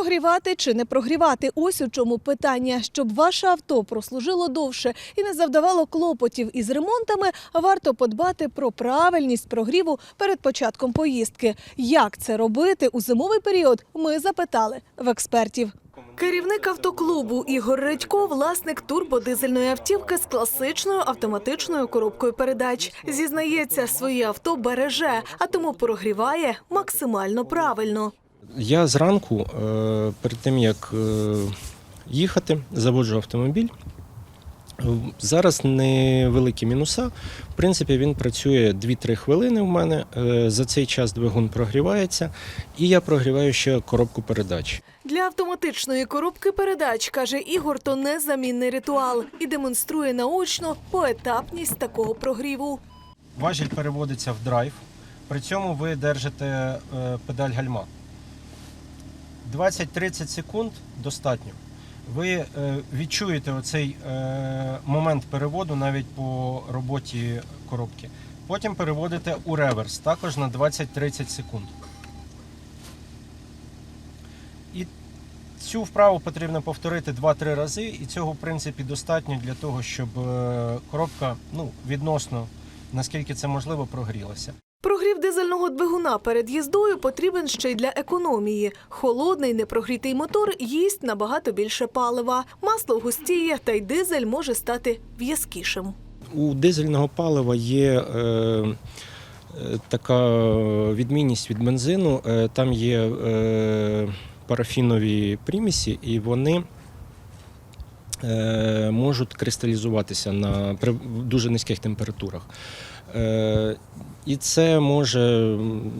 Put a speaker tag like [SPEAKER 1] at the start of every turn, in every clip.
[SPEAKER 1] Прогрівати чи не прогрівати? Ось у чому питання. Щоб ваше авто прослужило довше і не завдавало клопотів із ремонтами, варто подбати про правильність прогріву перед початком поїздки. Як це робити у зимовий період? Ми запитали в експертів. Керівник автоклубу Ігор Редько, власник турбодизельної автівки з класичною автоматичною коробкою передач. Зізнається, своє авто береже, а тому прогріває максимально правильно.
[SPEAKER 2] Я зранку, е, перед тим як е, їхати, заводжу автомобіль. Зараз невеликі мінуса. В принципі, він працює 2-3 хвилини в мене. Е, За цей час двигун прогрівається, і я прогріваю ще коробку передач.
[SPEAKER 1] Для автоматичної коробки передач, каже Ігор, то незамінний ритуал і демонструє наочно поетапність такого прогріву.
[SPEAKER 2] Важіль переводиться в драйв. При цьому ви держите е, педаль гальма. 20-30 секунд достатньо. Ви е, відчуєте оцей е, момент переводу навіть по роботі коробки. Потім переводите у реверс також на 20-30 секунд. І цю вправу потрібно повторити 2-3 рази, і цього в принципі достатньо для того, щоб е, коробка ну, відносно наскільки це можливо прогрілася.
[SPEAKER 1] Прогрів дизельного двигуна перед їздою потрібен ще й для економії. Холодний непрогрітий мотор їсть набагато більше палива. Масло густіє, та й дизель може стати в'язкішим.
[SPEAKER 2] У дизельного палива є е, е, така відмінність від бензину. Е, там є е, парафінові примісі, і вони можуть кристалізуватися на дуже низьких температурах. Е, і це може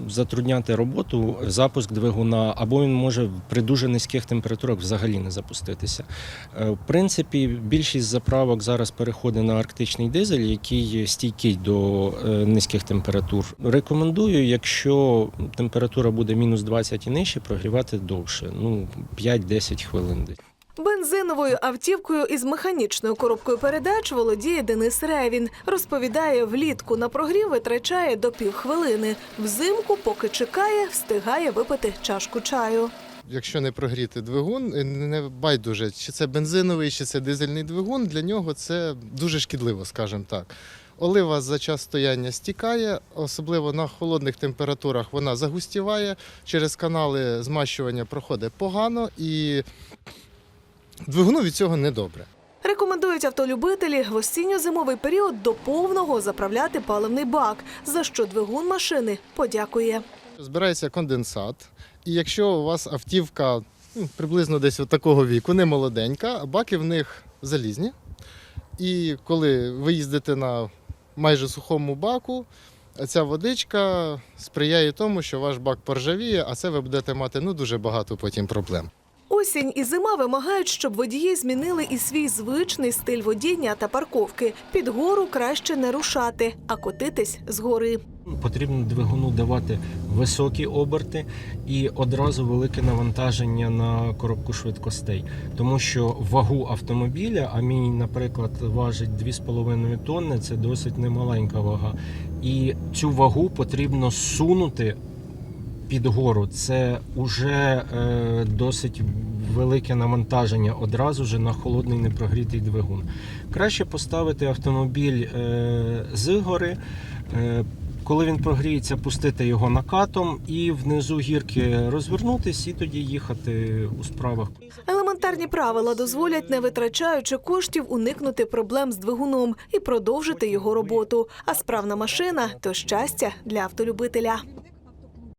[SPEAKER 2] затрудняти роботу, запуск двигуна, або він може при дуже низьких температурах взагалі не запуститися. Е, В принципі, більшість заправок зараз переходить на арктичний дизель, який стійкий до е, низьких температур. Рекомендую, якщо температура буде мінус 20 і нижче, прогрівати довше, ну 5-10 хвилин.
[SPEAKER 1] Бензиновою автівкою із механічною коробкою передач володіє Денис Ревін. Розповідає, влітку на прогрів витрачає до півхвилини. Взимку, поки чекає, встигає випити чашку чаю.
[SPEAKER 3] Якщо не прогріти двигун, е, не байдуже, чи це бензиновий, чи це дизельний двигун, для нього це дуже шкідливо, скажімо так. Олива за час стояння стікає, особливо на холодних температурах вона загустіває, через канали змащування проходить погано і двигуну від цього не добре.
[SPEAKER 1] Рекомендують автолюбителі в осінньо-зимовий період до повного заправляти паливний бак, за що двигун машини подякує.
[SPEAKER 3] Збирається конденсат, і якщо у вас автівка ну, приблизно десь от такого віку, не молоденька, баки в них залізні. І коли ви їздите на майже сухому баку, ця водичка сприяє тому, що ваш бак поржавіє, а це ви будете мати ну, дуже багато потім проблем.
[SPEAKER 1] Осінь і зима вимагають, щоб водії змінили і свій звичний стиль водіння та парковки. Під гору краще не рушати, а котитись згори.
[SPEAKER 2] Потрібно двигуну давати високі оберти і одразу велике навантаження на коробку швидкостей, тому що вагу автомобіля, а мій, наприклад, важить 2,5 тонни, це досить немаленька вага. І цю вагу потрібно сунути під гору. Це вже е, досить велике навантаження одразу ж на холодний непрогрітий двигун. Краще поставити автомобіль е, з гори. Е, коли він прогріється, пустити його накатом і внизу гірки розвернутись і тоді їхати у справах.
[SPEAKER 1] Елементарні правила дозволять, не витрачаючи коштів, уникнути проблем з двигуном і продовжити його роботу. А справна машина то щастя для автолюбителя.